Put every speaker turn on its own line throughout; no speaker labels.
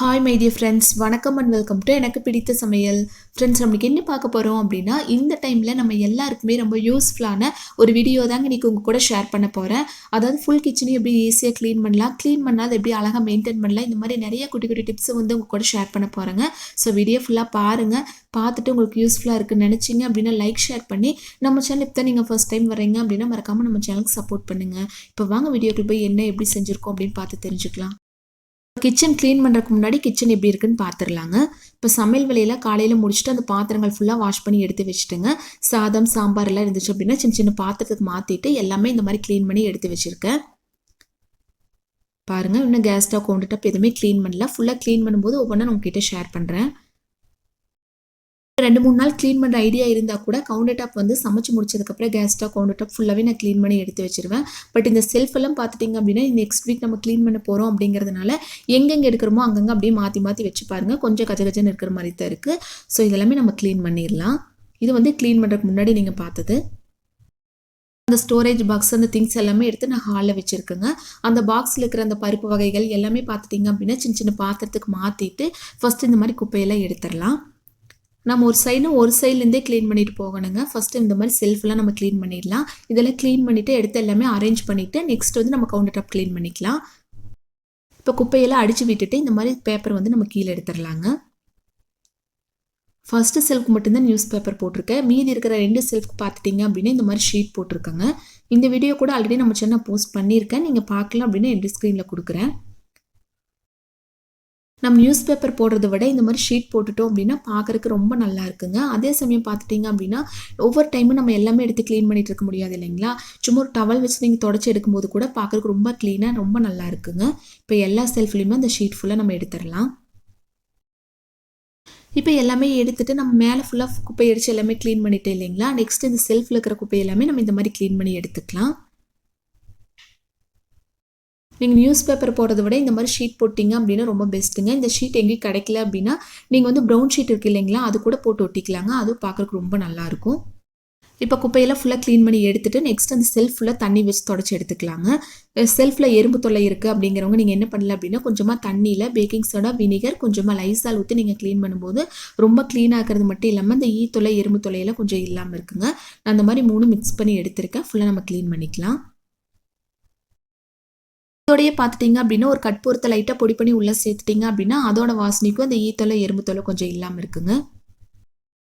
Hi my dear friends வணக்கம் and welcome to எனக்கு பிடித்த சமையல். ஃப்ரெண்ட்ஸ் நம்மளுக்கு என்ன பார்க்க போகிறோம் அப்படின்னா இந்த டைமில் நம்ம எல்லாருக்குமே ரொம்ப யூஸ்ஃபுல்லான ஒரு வீடியோ தாங்க இன்றைக்கி உங்கள் கூட ஷேர் பண்ண போகிறேன் அதாவது ஃபுல் கிச்சனையும் எப்படி ஈஸியாக க்ளீன் பண்ணலாம் க்ளீன் பண்ணால் அதை எப்படி அழகாக மெயின்டைன் பண்ணலாம் இந்த மாதிரி நிறைய குட்டி குட்டி டிப்ஸை வந்து உங்கள் கூட ஷேர் பண்ண போகிறேங்க ஸோ வீடியோ ஃபுல்லாக பாருங்கள் பார்த்துட்டு உங்களுக்கு யூஸ்ஃபுல்லாக இருக்குன்னு நினச்சிங்க அப்படின்னா லைக் ஷேர் பண்ணி நம்ம சேனல் இப்போ நீங்கள் ஃபர்ஸ்ட் டைம் வரீங்க அப்படின்னா மறக்காமல் நம்ம சேனலுக்கு சப்போர்ட் பண்ணுங்கள் இப்போ வாங்க வீடியோக்கு போய் என்ன எப்படி செஞ்சுருக்கோம் அப்படின்னு பார்த்து தெரிஞ்சுக்கலாம். கிச்சன் க்ளீன் பண்ணுறதுக்கு முன்னாடி கிச்சன் எப்படி இருக்குன்னு பார்த்துடலாங்க இப்போ சமையல் வேலையில் காலையில் முடிச்சுட்டு அந்த பாத்திரங்கள் ஃபுல்லாக வாஷ் பண்ணி எடுத்து வச்சுட்டுங்க. சாதம் சாம்பார் எல்லாம் இருந்துச்சு அப்படின்னா சின்ன சின்ன பாத்திரத்துக்கு மாற்றிட்டு எல்லாமே இந்த மாதிரி க்ளீன் பண்ணி எடுத்து வச்சுருக்கேன். பாருங்கள் இன்னும் கேஸ் ஸ்டவ் கொண்டுட்டு எதுவுமே க்ளீன் பண்ணல. ஃபுல்லாக க்ளீன் பண்ணும்போது ஒவ்வொன்றா உங்ககிட்ட ஷேர் பண்ணுறேன் ரெண்டு மூணு நாள் க்ளீன் பண்ணுற ஐடியா இருந்தால் கூட கவுண்டர் டாப் வந்து சமைச்சு முடிச்சதுக்கப்புறம் கேஸ் ஸ்டவ் கவுண்டர் டாப் ஃபுல்லாகவே நான் க்ளீன் பண்ணி எடுத்து வச்சிருவேன். பட் இந்த செல்ஃப் எல்லாம் பார்த்துட்டிங்க அப்படின்னா நெக்ஸ்ட் வீக் நம்ம க்ளீன் பண்ண போகிறோம் அப்படிங்கிறதுனால எங்கெங்கே எடுக்கிறோமோ அங்கங்கே அப்படியே மாற்றி மாற்றி வச்சு பாருங்கள் கொஞ்சம் கஜ கஜன்னு இருக்கிற மாதிரி தான் இருக்குது ஸோ இதெல்லாமே நம்ம க்ளீன் பண்ணிடலாம். இது வந்து க்ளீன் பண்ணுறதுக்கு முன்னாடி நீங்கள் பார்த்தது. அந்த ஸ்டோரேஜ் பாக்ஸ் அந்த திங்ஸ் எல்லாமே எடுத்து நான் ஹாலில் வச்சுருக்கேங்க. அந்த பாக்ஸில் இருக்கிற அந்த பருப்பு வகைகள் எல்லாமே பார்த்துட்டிங்க அப்படின்னா சின்ன சின்ன பாத்திரத்துக்கு மாற்றிட்டு ஃபஸ்ட்டு இந்த மாதிரி குப்பையெல்லாம் எடுத்துடலாம். நம்ம ஒரு சைடு ஒரு சைட்லேருந்தே க்ளீன் பண்ணிட்டு போகணுங்க. ஃபஸ்ட்டு இந்த மாதிரி செல்ஃபெல்லாம் நம்ம க்ளீன் பண்ணிடலாம். இதெல்லாம் க்ளீன் பண்ணிவிட்டு எடுத்து எல்லாமே அரேஞ்ச் பண்ணிவிட்டு நெக்ஸ்ட் வந்து நம்ம கவுண்டர் டாப் க்ளீன் பண்ணிக்கலாம். இப்போ குப்பையெல்லாம் அடித்து விட்டுட்டு இந்த மாதிரி பேப்பர் வந்து நம்ம கீழே எடுத்துடலாங்க. ஃபஸ்ட்டு செல்ஃப்க்கு மட்டும்தான் நியூஸ் பேப்பர் போட்டிருக்கேன். மீதி இருக்கிற ரெண்டு செல்ஃப்க்கு பார்த்துட்டிங்க அப்படின்னா இந்த மாதிரி ஷீட் போட்டிருக்கேங்க. இந்த வீடியோ கூட ஆல்ரெடி நம்ம சின்ன போஸ்ட் பண்ணியிருக்கேன். நீங்கள் பார்க்கலாம் அப்படின்னா என் ஸ்க்ரீனில் கொடுக்குறேன். நம்ம நியூஸ் பேப்பர் போடுறத விட இந்த மாதிரி ஷீட் போட்டுட்டோம் அப்படின்னா பார்க்குறக்கு ரொம்ப நல்லா இருக்குங்க. அதே சமயம் பார்த்துட்டிங்க அப்படின்னா ஒவ்வொரு டைமும் நம்ம எல்லாமே எடுத்து க்ளீன் பண்ணிட்டு இருக்க முடியாது இல்லைங்களா? சும்மா ஒரு டவல் வச்சு நீங்கள் தொடச்சி எடுக்கும்போது கூட பார்க்குறக்கு ரொம்ப க்ளீனாக ரொம்ப நல்லா இருக்குங்க. இப்போ எல்லா செல்ஃப்லேயுமே அந்த ஷீட் ஃபுல்லாக நம்ம எடுத்துடலாம். இப்போ எல்லாமே எடுத்துகிட்டு நம்ம மேலே ஃபுல்லாக குப்பை அடித்து எல்லாமே க்ளீன் பண்ணிட்டேன் இல்லைங்களா? நெக்ஸ்ட் இந்த செல்ஃபில் இருக்கிற குப்பை எல்லாமே நம்ம இந்த மாதிரி க்ளீன் பண்ணி எடுத்துக்கலாம். நீங்கள் நியூஸ் பேப்பர் போடுறத விட இந்த மாதிரி ஷீட் போட்டிங்க அப்படின்னா ரொம்ப பெஸ்ட்டுங்க இந்த ஷீட் எங்கேயும் கிடைக்கல அப்படின்னா நீங்கள் வந்து ப்ரௌன் ஷீட் இருக்குது இல்லைங்களா அது கூட போட்டு ஒட்டிக்கலாங்க. அது பார்க்குறக்கு ரொம்ப நல்லாயிருக்கும் இப்போ குப்பையெல்லாம் ஃபுல்லாக க்ளீன் பண்ணி எடுத்துகிட்டு நெக்ஸ்ட் அந்த செல்ஃப் ஃபுல்லாக தண்ணி வச்சு தொடச்சி எடுத்துக்கலாங்க. செல்ஃபில் எறும்பு தொல்லை இருக்குது அப்படிங்கிறவங்க நீங்கள் என்ன பண்ணல அப்படின்னா கொஞ்சமாக தண்ணியில் பேக்கிங் சோடா வினிகர் கொஞ்சமாக லைசால் ஊற்றி நீங்கள் க்ளீன் பண்ணும்போது ரொம்ப க்ளீன் ஆகிறது மட்டும் இல்லாமல் இந்த ஈ தொலை எறும்பு தொலையெல்லாம் கொஞ்சம் இல்லாமல் இருக்குங்க. நான் அந்த மாதிரி மூணு மிக்ஸ் பண்ணி எடுத்திருக்கேன். ஃபுல்லாக நம்ம க்ளீன் பண்ணிக்கலாம். இதோடய பார்த்துட்டிங்க அப்படின்னா ஒரு கட்பூரத்தை லைட்டாக பொடி பண்ணி உள்ளே சேர்த்துட்டிங்க அப்படின்னா அதோட வாசனைக்கும் அந்த ஈத்தொலை எறும்பு தொலை கொஞ்சம் இல்லாமல் இருக்குங்க.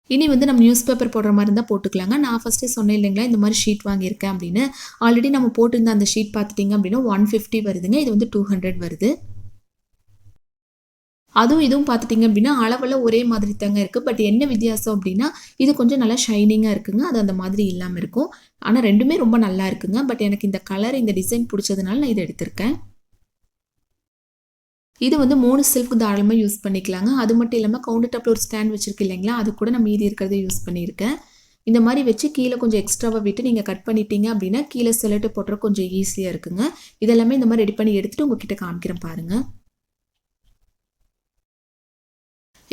இனி வந்து நம்ம நியூஸ் பேப்பர் போடுற மாதிரி இருந்தால் போட்டுக்கலாங்க. நான் ஃபஸ்ட்டே சொன்னேன் இல்லைங்களா இந்த மாதிரி ஷீட் வாங்கியிருக்கேன் அப்படின்னு. ஆல்ரெடி நம்ம போட்டிருந்த அந்த ஷீட் பார்த்துட்டிங்க அப்படின்னா ஒன் ஃபிஃப்டி வருதுங்க. இது வந்து டூ ஹண்ட்ரட் வருது. அதுவும் இதுவும் பார்த்துட்டிங்க அப்படின்னா அளவில் ஒரே மாதிரி தாங்க இருக்குது பட் என்ன வித்தியாசம் அப்படின்னா இது கொஞ்சம் நல்லா ஷைனிங்காக இருக்குங்க. அது அந்த மாதிரி இல்லாமல் இருக்கும். ஆனால் ரெண்டுமே ரொம்ப நல்லா இருக்குங்க. பட் எனக்கு இந்த கலர் இந்த டிசைன் பிடிச்சதுனால நான் இதை எடுத்திருக்கேன். இது வந்து மூணு செல்ஃப்க்கு தாராளமாக யூஸ் பண்ணிக்கலாங்க. அது மட்டும் இல்லாமல் கவுண்டர் டாப்பில் ஒரு ஸ்டாண்ட் வச்சுருக்கு இல்லைங்களா? அது கூட நான் மீதி இருக்கிறத யூஸ் பண்ணியிருக்கேன். இந்த மாதிரி வச்சு கீழே கொஞ்சம் எக்ஸ்ட்ராவாக விட்டு நீங்கள் கட் பண்ணிட்டீங்க அப்படின்னா கீழே செலட்டு போட்டுற கொஞ்சம் ஈஸியாக இருக்குங்க. இதெல்லாமே இந்த மாதிரி ரெடி பண்ணி எடுத்துகிட்டு உங்ககிட்ட காமிக்கிறேன் பாருங்கள்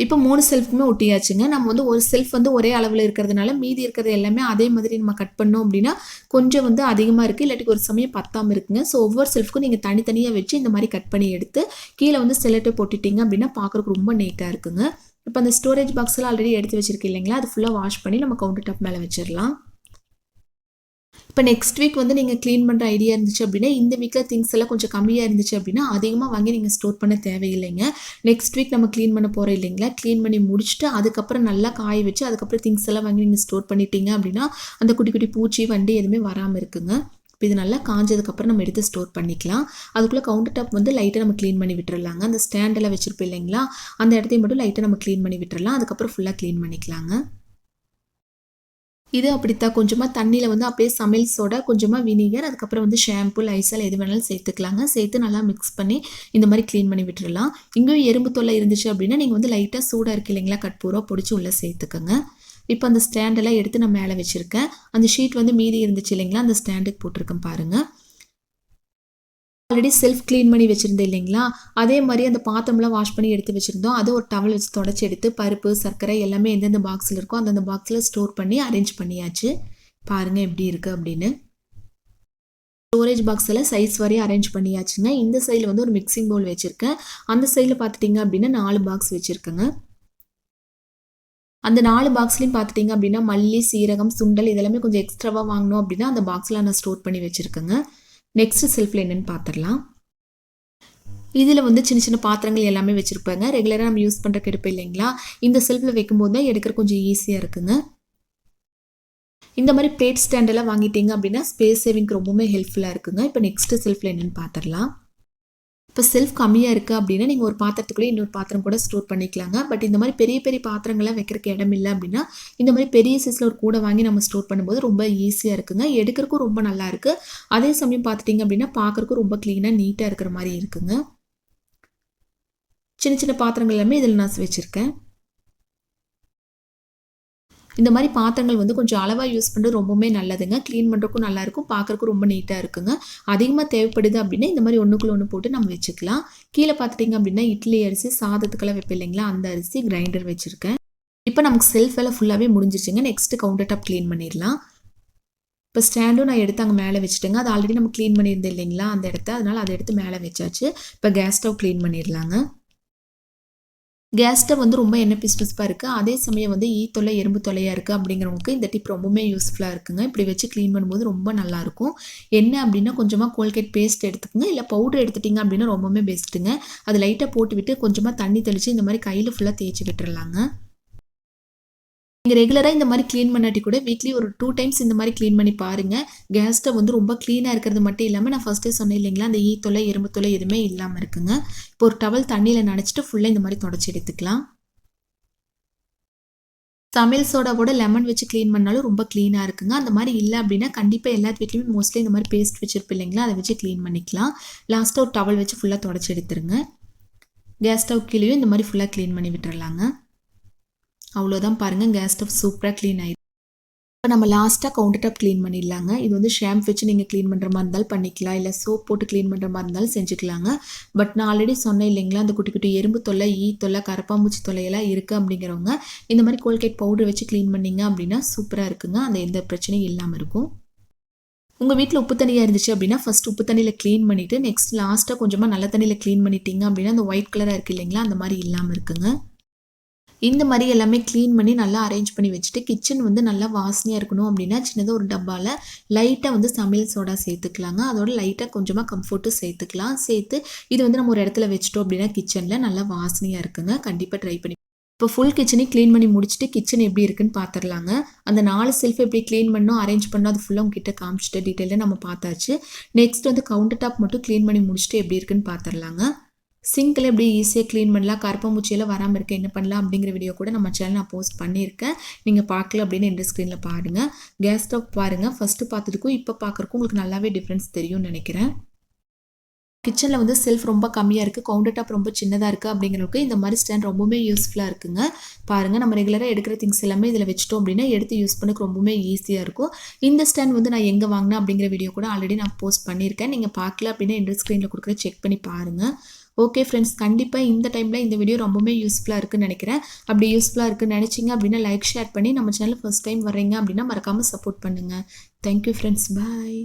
இப்போ மூணு செல்ஃபுமே ஒட்டியாச்சுங்க. நம்ம வந்து ஒரு செல்ஃப் வந்து ஒரே அளவில் இருக்கிறதுனால மீதி இருக்கிறது எல்லாமே அதே மாதிரி நம்ம கட் பண்ணோம் அப்படின்னா கொஞ்சம் வந்து அதிகமாக இருக்குது இல்லாட்டி ஒரு சமயம் பத்தாமல் இருக்குங்க. ஸோ ஒவ்வொரு செல்ஃப்க்கும் நீங்கள் தனித்தனியாக வச்சு இந்த மாதிரி கட் பண்ணி எடுத்து கீழே வந்து செல்லட்டை போட்டுட்டிங்க அப்படின்னா பார்க்குறக்கு ரொம்ப நீட்டாக இருக்குங்க. இப்போ அந்த ஸ்டோரேஜ் பாக்ஸ்லாம் ஆல்ரெடி எடுத்து வச்சிருக்கு இல்லைங்களா? அது ஃபுல்லாக வாஷ் பண்ணி நம்ம கவுண்டர் டாப் மேலே வச்சிடலாம். இப்போ நெக்ஸ்ட் வீக் வந்து நீங்கள் க்ளீன் பண்ணுற ஐடியா இருந்துச்சு அப்படின்னா இந்த வீக்கில் திங்ஸ் எல்லாம் கொஞ்சம் கம்மியாக இருந்துச்சு அப்படின்னா அதிகமாக வாங்கி நீங்கள் ஸ்டோர் பண்ண தேவையில்லைங்க. நெக்ஸ்ட் வீக் நம்ம க்ளீன் பண்ண போகிறோம் இல்லைங்களா? க்ளீன் பண்ணி முடிச்சுட்டு அதுக்கப்புறம் நல்லா காய வச்சு அதுக்கப்புறம் திங்ஸ் எல்லாம் வாங்கி நீங்கள் ஸ்டோர் பண்ணிட்டீங்க அப்படின்னா அந்த குட்டி குட்டி பூச்சி வண்டி எதுவுமே வராமல் இருக்குங்க. இப்போ இது நல்லா காஞ்சதுக்கப்புறம் நம்ம எடுத்து ஸ்டோர் பண்ணிக்கலாம். அதுக்குள்ளே கவுண்டர் டாப் வந்து லைட்டாக நம்ம க்ளீன் பண்ணி விட்டுறலாங்க. அந்த ஸ்டாண்டெல்லாம் வச்சுருப்போம் இல்லைங்களா? அந்த இடத்தையும் மட்டும் லைட்டாக நம்ம க்ளீன் பண்ணி விட்டுறலாம். அதுக்கப்புறம் ஃபுல்லாக க்ளீன் பண்ணிக்கலாங்க. இது அப்படித்தான் கொஞ்சமாக தண்ணியில் வந்து அப்படியே சமையல் சோடா கொஞ்சமாக வினிகர் அதுக்கப்புறம் வந்து ஷாம்பு லைசால் எது வேணாலும் சேர்த்துக்கலாங்க. சேர்த்து நல்லா மிக்ஸ் பண்ணி இந்த மாதிரி க்ளீன் பண்ணி விட்டுடலாம் இங்கேயும் எறும்பு தொல்லை இருந்துச்சு அப்படின்னா நீங்கள் வந்து லைட்டாக சூடாக இருக்கு இல்லைங்களா கட்பூரா பிடிச்சி உள்ளே சேர்த்துக்கோங்க. இப்போ அந்த ஸ்டாண்டெல்லாம் எடுத்து நான் மேலே வச்சுருக்கேன். அந்த ஷீட் வந்து மீதி இருந்துச்சு இல்லைங்களா அந்த ஸ்டாண்டுக்கு போட்டிருக்கேன் பாருங்கள் ஆல்ரெடி செல்ஃப் க்ளீன் பண்ணி வச்சுருந்தேன் இல்லைங்களா? அதே மாதிரி அந்த பாத்திரம்லாம் வாஷ் பண்ணி எடுத்து வச்சுருந்தோம். அது ஒரு டவல் வச்சு தொடச்சி எடுத்து பருப்பு சர்க்கரை எல்லாமே எந்தெந்த பாக்ஸில் இருக்கோ அந்தந்த பாக்ஸில் ஸ்டோர் பண்ணி அரேஞ்ச் பண்ணியாச்சு. பாருங்கள் எப்படி இருக்குது அப்படின்னு. ஸ்டோரேஜ் பாக்ஸில் சைஸ் வரையும் அரேஞ்ச் பண்ணியாச்சுங்க. இந்த சைடில் வந்து ஒரு மிக்சிங் பவுல் வச்சுருக்கேன். அந்த சைடில் பார்த்துட்டிங்க அப்படின்னா நாலு பாக்ஸ் வச்சுருக்கேங்க. அந்த நாலு பாக்ஸ்லையும் பார்த்துட்டிங்க அப்படின்னா மல்லி சீரகம் சுண்டல் இதெல்லாமே கொஞ்சம் எக்ஸ்ட்ராவாக வாங்கணும் அப்படின்னா அந்த பாக்ஸில் நான் ஸ்டோர் பண்ணி வச்சுருக்கேங்க. நெக்ஸ்ட் செல்ஃபில் என்னென்னு பார்த்துடலாம் இதில் வந்து சின்ன சின்ன பாத்திரங்கள் எல்லாமே வச்சுருப்பாங்க. ரெகுலராக நம்ம யூஸ் பண்ணுற கெடுப்பு இல்லைங்களா? இந்த செல்ஃபில் வைக்கும்போது தான் எடுக்கிற கொஞ்சம் ஈஸியாக இருக்குங்க. இந்த மாதிரி பிளேட் ஸ்டாண்டெல்லாம் வாங்கிட்டீங்க அப்படின்னா ஸ்பேஸ் சேவிங்க்கு ரொம்பவுமே ஹெல்ப்ஃபுல்லாக இருக்குங்க. இப்போ நெக்ஸ்ட் செல்ஃபில் என்னென்னு பார்த்துடலாம் இப்போ செல்ஃப் கம்மியாக இருக்குது அப்படின்னா நீங்கள் ஒரு பாத்திரத்துக்குள்ளே இன்னொரு பாத்திரம் கூட ஸ்டோர் பண்ணிக்கலாங்க. பட் இந்த மாதிரி பெரிய பெரிய பாத்திரங்கள்லாம் வைக்கிறக்கு இடம் இல்லை அப்படின்னா இந்த மாதிரி பெரிய சைஸில் ஒரு கூடை வாங்கி நம்ம ஸ்டோர் பண்ணும்போது ரொம்ப ஈஸியாக இருக்குங்க. எடுக்கிறக்கும் ரொம்ப நல்லா இருக்குது அதே சமயம் பார்த்துட்டிங்க அப்படின்னா பார்க்குறக்கும் ரொம்ப க்ளீனாக நீட்டாக இருக்கிற மாதிரி இருக்குங்க. சின்ன சின்ன பாத்திரங்கள் எல்லாமே இதில் நான் வச்சுருக்கேன். இந்த மாதிரி பாத்திரங்கள் வந்து கொஞ்சம் அளவாக யூஸ் பண்ணுறது ரொம்பவுமே நல்லதுங்க. க்ளீன் பண்ணுறக்கும் நல்லாயிருக்கும். பார்க்குறக்கும் ரொம்ப நீட்டாக இருக்குங்க. அதிகமாக தேவைப்படுது அப்படின்னா இந்த மாதிரி ஒன்றுக்குள்ள ஒன்று போட்டு நம்ம வச்சுக்கலாம். கீழே பார்த்துட்டிங்க அப்படின்னா இட்லி அரிசி சாதத்துக்கெல்லாம் வைப்பேன் இல்லைங்களா? அந்த அரிசி கிரைண்டர் வச்சுருக்கேன். இப்போ நமக்கு செல்ஃப் எல்லாம் ஃபுல்லாகவே முடிஞ்சிருச்சுங்க. நெக்ஸ்ட்டு கவுண்டர் டாப் க்ளீன் பண்ணிடலாம். இப்போ ஸ்டாண்டும் நான் எடுத்து அங்கே மேலே வச்சுட்டேங்க. அது ஆல்ரெடி நம்ம க்ளீன் பண்ணியிருந்தேன் இல்லைங்களா? அந்த இடத்த. அதனால் அதை எடுத்து மேலே வச்சாச்சு. இப்போ கேஸ் ஸ்டவ் க்ளீன் பண்ணிடலாங்க. கேஸ் ஸ்டவ் வந்து ரொம்ப எண்ணெய் பிசு பிசுப்பாக இருக்குது அதே சமயம் வந்து ஈ தொலை எறும்பு தொலையாக இருக்குது அப்படிங்கிறவங்களுக்கு இந்த டிப் ரொம்பவுமே யூஸ்ஃபுல்லாக இருக்குங்க. இப்படி வச்சு க்ளீன் பண்ணும்போது ரொம்ப நல்லாயிருக்கும். என்ன அப்படின்னா கொஞ்சமாக கோல்கேட் பேஸ்ட் எடுத்துக்கோங்க. இல்லை பவுடர் எடுத்துட்டிங்க அப்படின்னா ரொம்பவுமே பெஸ்ட்டுங்க அது லைட்டாக போட்டு விட்டு கொஞ்சமாக தண்ணி தெளித்து இந்த மாதிரி கையில் ஃபுல்லாக தேய்ச்சி விட்டுறலாங்க. நீங்கள் ரெகுலராக இந்த மாதிரி க்ளீன் பண்ணாட்டி கூட வீக்லி ஒரு டூ டைம்ஸ் இந்த மாதிரி க்ளீன் பண்ணி பாருங்கள் கேஸ் ஸ்டவ் வந்து ரொம்ப க்ளீனாக இருக்கிறது மட்டும் இல்லாமல் நான் ஃபஸ்ட்டே சொன்னேன் இல்லைங்களா அந்த ஈ தொலை எறும்பு தொலை எதுவுமே இல்லாமல் இருக்குங்க. இப்போ ஒரு டவல் தண்ணியில் நினச்சிட்டு ஃபுல்லாக இந்த மாதிரி தொடச்சி எடுத்துக்கலாம். சமையல் சோடாவோட லெமன் வச்சு க்ளீன் பண்ணாலும் ரொம்ப க்ளீனாக இருக்குங்க. அந்த மாதிரி இல்லை அப்படின்னா கண்டிப்பாக எல்லா வீட்லேயுமே மோஸ்ட்லி இந்த மாதிரி பேஸ்ட் வச்சுருப்போம் இல்லைங்களா அதை வச்சு க்ளீன் பண்ணிக்கலாம். லாஸ்ட்டாக ஒரு டவல் வச்சு ஃபுல்லாக தொடச்சி எடுத்துருங்க. கேஸ் ஸ்டவ் கீழேயும் இந்த மாதிரி ஃபுல்லாக க்ளீன் பண்ணி விட்டுறலாங்க. அவ்வளோதான் பாருங்கள் கேஸ் ஸ்டவ் சூப்பராக க்ளீன் ஆயிடுச்சு. இப்போ நம்ம லாஸ்ட்டாக கவுண்டர் டாப் க்ளீன் பண்ணிடலாங்க. இது வந்து ஷாம்ப் வச்சு நீங்கள் க்ளீன் பண்ணுற மாதிரி இருந்தாலும் பண்ணிக்கலாம். இல்லை சோப் போட்டு க்ளீன் பண்ணுற மாதிரி இருந்தாலும் செஞ்சுக்கலாங்க. பட் நான் ஆல்ரெடி சொன்னேன் இல்லைங்களா அந்த குட்டி குட்டி எறும்பு தொல்லை ஈ தொல்லை கரப்பாம்பூச்சி தொல்லையெல்லாம் இருக்குது அப்படிங்கிறவங்க இந்த மாதிரி கோல்கேட் பவுடர் வச்சு க்ளீன் பண்ணிங்க அப்படின்னா சூப்பராக இருக்குங்க. அந்த எந்த பிரச்சனையும் இல்லாமல் இருக்கும். உங்கள் வீட்டில் உப்பு தண்ணியாக இருந்துச்சு அப்படின்னா ஃபஸ்ட் உப்பு தண்ணியில் க்ளீன் பண்ணிவிட்டு நெக்ஸ்ட் லாஸ்ட்டாக கொஞ்சமாக நல்ல தண்ணியில் க்ளீன் பண்ணிட்டீங்க அப்படின்னா அந்த ஒயிட் கலராக இருக்குது இல்லைங்களா அந்த மாதிரி இல்லாமல் இருக்குங்க. இந்த மாதிரி எல்லாமே க்ளீன் பண்ணி நல்லா அரேஞ்ச் பண்ணி வச்சுட்டு கிச்சன் வந்து நல்லா வாசனையாக இருக்கணும் அப்படின்னா சின்னதாக ஒரு டப்பாவில் லைட்டாக வந்து சமையல் சோடா சேர்த்துக்கலாங்க. அதோட லைட்டாக கொஞ்சமாக கம்ஃபர்ட்டும் சேர்த்துக்கலாம். சேர்த்து இது வந்து நம்ம ஒரு இடத்துல வச்சிட்டோம் அப்படின்னா கிச்சனில் நல்லா வாசனையாக இருக்குங்க. கண்டிப்பாக ட்ரை பண்ணி இப்போ ஃபுல் கிச்சனையும் க்ளீன் பண்ணி முடிச்சுட்டு கிச்சன் எப்படி இருக்குன்னு பார்த்துடலாங்க அந்த நாலு செல்ஃப் எப்படி க்ளீன் பண்ணோம் அரேஞ்ச் பண்ணோம் அது ஃபுல்லாக உங்ககிட்ட காமிச்சிட்டு டீட்டெயிலாக நம்ம பார்த்தாச்சு. நெக்ஸ்ட் வந்து கவுண்டர் டாப் மட்டும் க்ளீன் பண்ணி முடிச்சுட்டு எப்படி இருக்குன்னு பார்த்துடலாங்க சிங்கில் எப்படி ஈஸியாக க்ளீன் பண்ணலாம் கருப்பம்பூச்சியெல்லாம் வராமல் இருக்க என்ன பண்ணலாம் அப்படிங்கிற வீடியோ கூட நம்ம சேனல் நான் போஸ்ட் பண்ணியிருக்கேன். நீங்கள் பார்க்கல அப்படின்னு எந்த ஸ்க்ரீனில் பாருங்கள் கேஸ் ஸ்டவ் பாருங்கள் ஃபஸ்ட்டு பார்த்ததுக்கும் இப்போ பார்க்குறக்கும் உங்களுக்கு நல்லாவே டிஃப்ரென்ஸ் தெரியும்னு நினைக்கிறேன். கிச்சனில் வந்து செல்ஃப் ரொம்ப கம்மியாக இருக்குது கவுண்டர் டாப் ரொம்ப சின்னதாக இருக்குது அப்படிங்கிறதுக்கு இந்த மாதிரி ஸ்டாண்ட் ரொம்பவுமே யூஸ்ஃபுல்லாக இருக்குங்க. பாருங்கள் நம்ம ரெகுலராக எடுக்கிற திங்ஸ் எல்லாமே இதில் வச்சிட்டோம் அப்படின்னா எடுத்து யூஸ் பண்ணக்கு ரொம்பவுமே ஈஸியாக இருக்கும். இந்த ஸ்டாண்ட் வந்து நான் எங்கே வாங்கினேன் அப்படிங்கிற வீடியோ கூட ஆல்ரெடி நான் போஸ்ட் பண்ணியிருக்கேன். நீங்கள் பார்க்கல அப்படின்னா இந்த ஸ்க்ரீனில் கொடுக்குற செக் பண்ணி பாருங்கள் ஓகே ஃப்ரெண்ட்ஸ் கண்டிப்பாக இந்த டைமில் இந்த வீடியோ ரொம்பவே யூஸ்ஃபுல்லாக இருக்குன்னு நினைக்கிறேன். அப்படி யூஸ்ஃபுல்லாக இருக்குன்னு நினச்சிங்க அப்படின்னா லைக் ஷேர் பண்ணி நம்ம சேனல் ஃபஸ்ட் டைம் வரீங்க அப்படின்னா மறக்காமல் சப்போர்ட் பண்ணுங்கள் தேங்க்யூ ஃப்ரெண்ட்ஸ் பாய்